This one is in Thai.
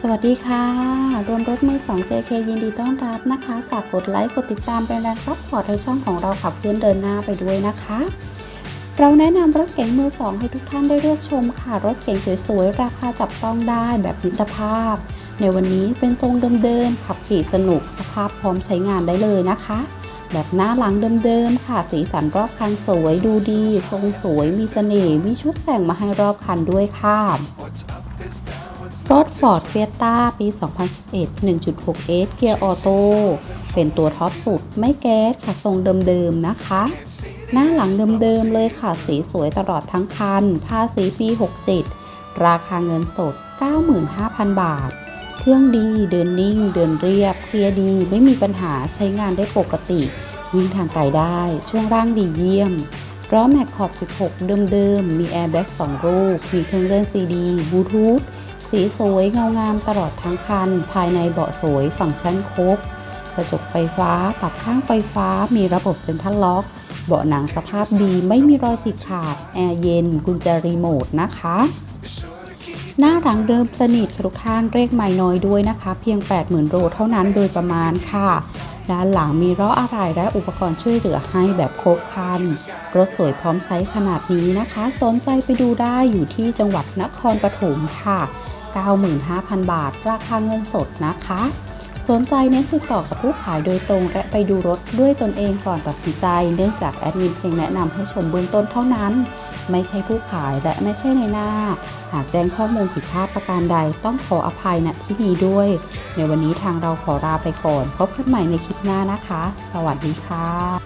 สวัสดีค่ะ รวมรถมือ2 JK ยินดีต้อนรับนะคะ ฝากกดไลค์ กดติดตามเป็นแรงซัพพอร์ตให้ช่องของเราขับเคลื่อนเดินหน้าไปด้วยนะคะ เราแนะนำรถเก๋งมือ2ให้ทุกท่านได้เลือกชมค่ะ รถเก๋งสวยๆ ราคาจับต้องได้แบบมิตรภาพ ในวันนี้เป็นทรงเดิมๆ ขับขี่สนุกสภาพพร้อมใช้งานได้เลยนะคะ แบบหน้าหลังเดิมๆ ค่ะ สีสันรอบคันสวยดูดี ทรงสวย มีเสน่ห์ มีชุดแต่งมาให้รอบคันด้วยค่ะ รถ Ford Fiesta ปี 2011 1.6S เกียร์ออโต้เป็นตัวท็อปสุดไม่แก๊สค่ะทรงเดิมๆนะคะ หน้าหลังเดิมๆเลยค่ะ สีสวยตลอดทั้งคันภาษีปี 67 ราคาเงินสด 95,000 บาท เครื่องดีเดินนิ่ง เดินเรียบ เคลียร์ดี ไม่มีปัญหาใช้งานได้ปกติ วิ่งทางไกลได้ ช่วงร่างดีเยี่ยม ล้อแม็กขอบ 16 เดิมๆ มีแอร์แบ็ก2รูมีเครื่องเล่นซีดีบลูทูธ สีสวยเงางามตลอดทั้งคัน ภายในเบาะสวยฟังชันครบ กระจกไฟฟ้า ปรับข้างไฟฟ้า มีระบบเซ็นทรัลล็อก เบาะหนังสภาพดีไม่มีรอยฉีกขาด แอร์เย็น กุญแจรีโมทนะคะ หน้าหลังเดิมสนิททุกท่านเลขไม่น้อยด้วยนะคะ เพียง 80,000โลเท่านั้นโดยประมาณค่ะ ด้านหลังมีล้ออะไหล่และอุปกรณ์ช่วยเหลือให้แบบครบครัน รถสวยพร้อมใช้ขนาดนี้นะคะ สนใจไปดูได้อยู่ที่จังหวัดนครปฐมค่ะ 95,000 บาท ราคาเงินสดนะคะ สนใจเน้นติดต่อกับผู้ขายโดยตรงและไปดูรถด้วยตนเองก่อนตัดสินใจ เนื่องจากแอดมินเพียงแนะนำให้ชมเบื้องต้นเท่านั้น ไม่ใช่ผู้ขายและไม่ใช่ในหน้า หากแจ้งข้อมูลผิดพลาดประการใดต้องขออภัยณที่นี้ด้วย ในวันนี้ทางเราขอลาไปก่อน พบกันใหม่ในคลิปหน้านะคะ สวัสดีค่ะ